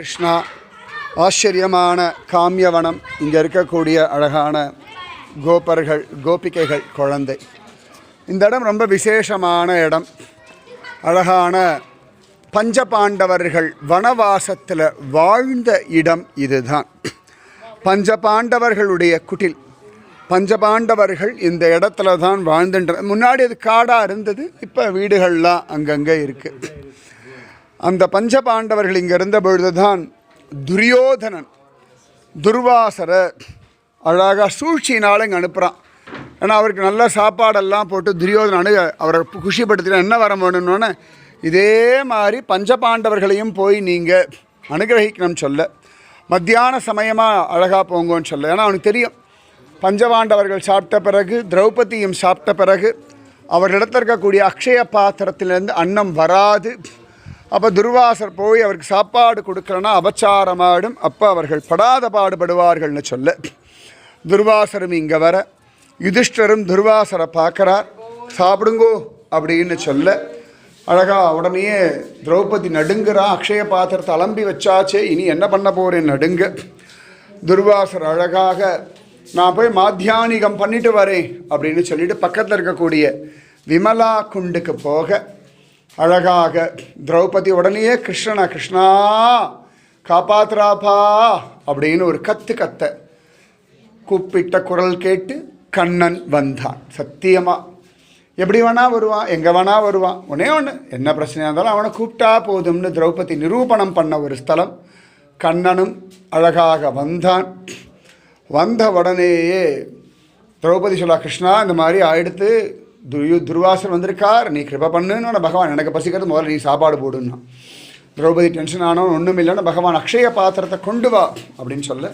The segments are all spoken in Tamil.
கிருஷ்ணா ஆச்சரியமான காமியவனம் இங்கே இருக்கக்கூடிய அழகான கோபர்கள் கோபிகைகள் குழந்தை. இந்த இடம் ரொம்ப விசேஷமான இடம். அழகான பஞ்சபாண்டவர்கள் வனவாசத்தில் வாழ்ந்த இடம் இதுதான். பஞ்சபாண்டவர்களுடைய குட்டில் பஞ்சபாண்டவர்கள் இந்த இடத்துல தான் வாழ்ந்துன்ற முன்னாடி அது காடாக இருந்தது இப்போ வீடுகள்லாம் அங்கங்கே இருக்குது அந்த பஞ்சபாண்டவர்கள் இங்கே இருந்த பொழுதுதான் துரியோதனன் துர்வாசரை அழகாக சூழ்ச்சியினால இங்கே அனுப்புகிறான் ஏன்னா அவருக்கு நல்ல சாப்பாடெல்லாம் போட்டு துரியோதனன் அவரை குஷிப்படுத்தினா என்ன வர வேணும்னோன்னே இதே மாதிரி பஞ்சபாண்டவர்களையும் போய் நீங்கள் அனுகிரகிக்கணும்னு சொல்ல மத்தியான சமயமாக அழகாக போங்கன்னு சொல்ல. ஏன்னா அவனுக்கு தெரியும் பஞ்சபாண்டவர்கள் சாப்பிட்ட பிறகு திரௌபதியும் சாப்பிட்ட பிறகு அவரிடத்தில் இருக்கக்கூடிய அக்ஷய பாத்திரத்திலேருந்து அன்னம் வராது. அப்போ துர்வாசர் போய் அவருக்கு சாப்பாடு கொடுக்கலன்னா அபச்சாரமாடும். அப்போ அவர்கள் படாத பாடுபடுவார்கள்னு சொல்ல. துர்வாசரும் இங்கே வர. யுதிஷ்டரும் துர்வாசரை பார்க்குறார். சாப்பிடுங்கோ அப்படின்னு சொல்ல. அழகா உடனேயே திரௌபதி நடுங்குறா. அக்ஷய பாத்திரத்தை அலம்பி வச்சாச்சே. இனி என்ன பண்ண போகிறேன் நடுங்க. துர்வாசர் அழகாக நான் போய் மாத்தியானிகம் பண்ணிட்டு வரேன் அப்படின்னு சொல்லிட்டு பக்கத்தில் இருக்கக்கூடிய விமலா குண்டுக்கு போக. அழகாக திரௌபதி உடனேயே கிருஷ்ணனா கிருஷ்ணா காப்பாத்துறாப்பா அப்படின்னு ஒரு கத்து கத்த கூப்பிட்ட குரல் கேட்டு கண்ணன் வந்தான். சத்தியமாக எப்படி வேணா வருவான் எங்கே வேணா வருவான் ஒன்னே ஒன்று என்ன பிரச்சனையாக இருந்தாலும் அவனை கூப்பிட்டா போதும்னு திரௌபதி நிரூபணம் பண்ண ஒரு ஸ்தலம். கண்ணனும் அழகாக வந்தான். வந்த உடனேயே திரௌபதி சொல்லா கிருஷ்ணா இந்த மாதிரி ஆயிடுத்து துரு துர்வாசன் வந்திருக்கார். நீ கிருப பண்ணுன்னு பகவான் எனக்கு பசிக்கிறது. முதல்ல நீ சாப்பாடு போடுன்னா. திரௌபதி டென்ஷன் ஆனவன் ஒன்றும் இல்லைன்னு பகவான் அக்ஷய பாத்திரத்தை கொண்டு வா அப்படின்னு சொல்ல.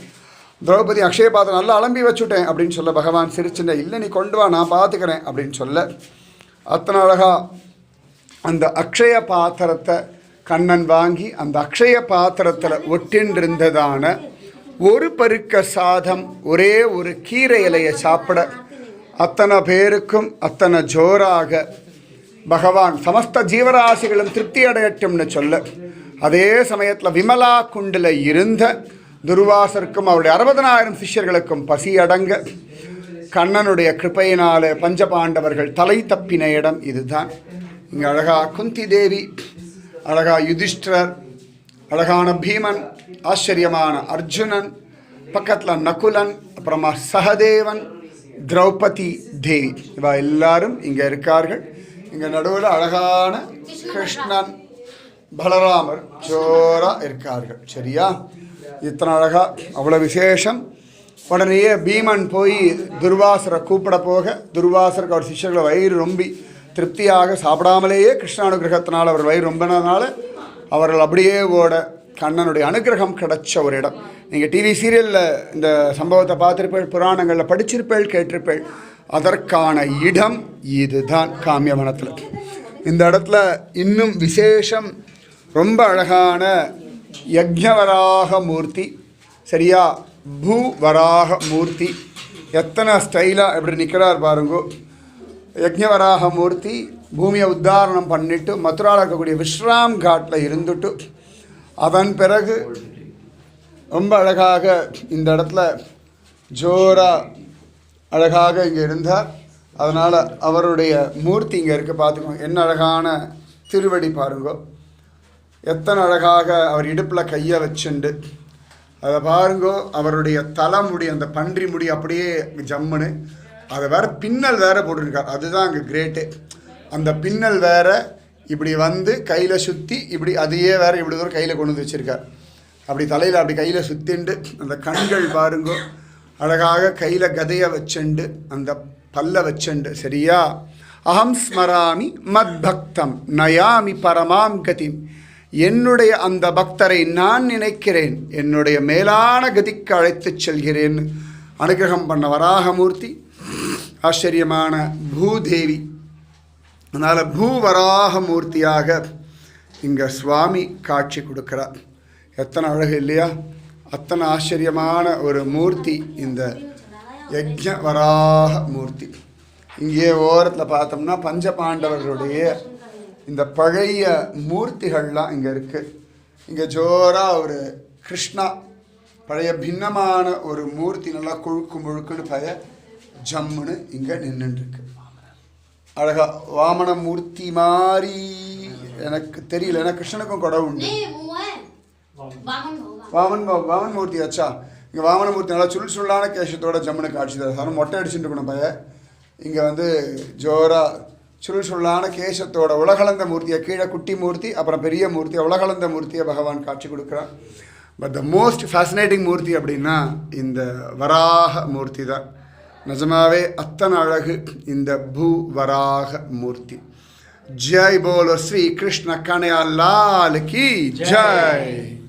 திரௌபதி அக்ஷய பாத்திரம் நல்லா அலம்பி வச்சுட்டேன் அப்படின்னு சொல்ல. பகவான் சிரிச்சுட்ட இல்லை நீ கொண்டு வா நான் பார்த்துக்கிறேன் அப்படின்னு சொல்ல. அத்தனை அழகா அந்த அக்ஷய பாத்திரத்தை கண்ணன் வாங்கி அந்த அக்ஷய பாத்திரத்தில் ஒட்டின்றிருந்ததான ஒரு பருக்க சாதம் ஒரே ஒரு கீரை இலையை சாப்பிட அத்தனை பேருக்கும் அத்தனை ஜோராக பகவான் சமஸ்த ஜீவராசிகளும் திருப்தி அடையட்டும்னு சொல்ல அதே சமயத்தில் விமலா குண்டில் இருந்த துர்வாசருக்கும் அவருடைய அறுபதனாயிரம் சிஷ்யர்களுக்கும் பசி அடங்க கண்ணனுடைய கிருப்பையினாலே பஞ்சபாண்டவர்கள் தலை தப்பின இடம் இதுதான். இங்கே அழகா குந்தி தேவி அழகா யுதிஷ்டர் அழகான பீமன் ஆச்சரியமான அர்ஜுனன் பக்கத்தில் நகுலன் அப்புறமா சகதேவன் திரௌபதி தேவி. இவா எல்லாரும் இங்கே இருக்கார்கள். இங்கே நடுவில் அழகான கிருஷ்ணன் பலராமர் ஜோரா இருக்கார்கள். சரியா? இத்தனை அழகாக அவ்வளோ விசேஷம். உடனேயே பீமன் போய் துர்வாசரை கூப்பிட போக துர்வாசருக்கு அவர் சிஷ்யர்களை வயிறு ரொம்பி திருப்தியாக சாப்பிடாமலேயே கிருஷ்ணானுகிரகத்தினால் அவர் வயிறு ரொம்பினதுனால அவர்கள் அப்படியே ஓட கண்ணனுடைய அனுகிரகம் கிடைச்ச ஒரு இடம். நீங்கள் டிவி சீரியலில் இந்த சம்பவத்தை பார்த்துருப்பேள் புராணங்களில் படிச்சிருப்பேள் கேட்டிருப்பேள் அதற்கான இடம் இதுதான் காமியவனத்தில். இந்த இடத்துல இன்னும் விசேஷம் ரொம்ப அழகான யக்ஞவராக மூர்த்தி சரியா? பூ வராக மூர்த்தி. எத்தனை ஸ்டைலாக எப்படி நிற்கிறார் பாருங்கோ. யக்ஞவராக மூர்த்தி பூமியை உத்தாரணம் பண்ணிட்டு மதுராவில் இருக்கக்கூடிய விஸ்ராம் காட்டில் இருந்துட்டு அதன் பிறகு ரொம்ப அழகாக இந்த இடத்துல ஜோரா அழகாக இங்கே இருந்தார். அதனால் அவருடைய மூர்த்தி இங்கே இருக்குது பார்த்துக்கோங்க என்ன அழகான திருவடி பாருங்கோ. எத்தனை அழகாக அவர் இடுப்பில் கையை வச்சுண்டு. அதை பாருங்கோ அவருடைய தலைமுடி அந்த பன்றி முடி அப்படியே ஜம்முன்னு. அதை வேற பின்னல் வேற போட்டிருக்கார். அதுதான் அங்கே கிரேட்டு. அந்த பின்னல் வேற இப்படி வந்து கையில் சுற்றி இப்படி அதையே வேறு இப்படி தூரம் கையில் கொண்டு வந்து வச்சுருக்கார். அப்படி தலையில் அப்படி கையில் சுத்திண்டு அந்த கண்கள் பாருங்கோ அழகாக கையில் கதையை வச்சுண்டு அந்த பல்ல வச்சுண்டு சரியா? அகம் ஸ்மராமி மத் பக்தம் நயாமி பரமாம் கதிம். என்னுடைய அந்த பக்தரை நான் நினைக்கிறேன் என்னுடைய மேலான கதிக்கு அழைத்துச் செல்கிறேன் அனுகிரகம் பண்ண வராகமூர்த்தி ஆச்சரியமான பூதேவி அதனால் பூவராக மூர்த்தியாக இங்கே சுவாமி காட்சி கொடுக்கிறார். எத்தனை அழகு இல்லையா? அத்தனை ஆச்சரியமான ஒரு மூர்த்தி இந்த யஜ்ஞ வராக மூர்த்தி இங்கே ஓரத்தில் பார்த்தோம்னா பஞ்ச பாண்டவர்களுடைய இந்த பழைய மூர்த்திகள்லாம் இங்கே இருக்குது இங்கே ஜோராக ஒரு கிருஷ்ணா பழைய பின்னமான ஒரு மூர்த்தி நல்லா கொழுக்கு முழுக்குன்னு பய ஜம்முன்னு இங்கே நின்றுட்டுருக்கு அழகா வாமன மூர்த்தி மாதிரி எனக்கு தெரியல ஏன்னா கிருஷ்ணனுக்கும் கொடை உண்டு? வாமன் வாமன் மூர்த்தி ஆச்சா இங்கே வாமன மூர்த்தி நல்லா சுருள் சுருளான கேசத்தோட ஜம்முன்னு காட்சி தரும் மொட்டை அடிச்சுட்டு இருக்கணும் பைய. இங்கே வந்து ஜோரா சுருள் சுருளான கேசத்தோட உலகளந்த மூர்த்தியை கீழே குட்டி மூர்த்தி அப்புறம் பெரிய மூர்த்தியை உலகளந்த மூர்த்தியை பகவான் காட்சி கொடுக்குறான். பட் த மோஸ்ட் ஃபேசினேட்டிங் மூர்த்தி அப்படின்னா இந்த வராக மூர்த்தி தான். நிஜமாவே அத்தனை அழகு இந்த பூவராக மூர்த்தி. ஜெய் போலோ ஸ்ரீ கிருஷ்ண கனையா லால் கி ஜெய்.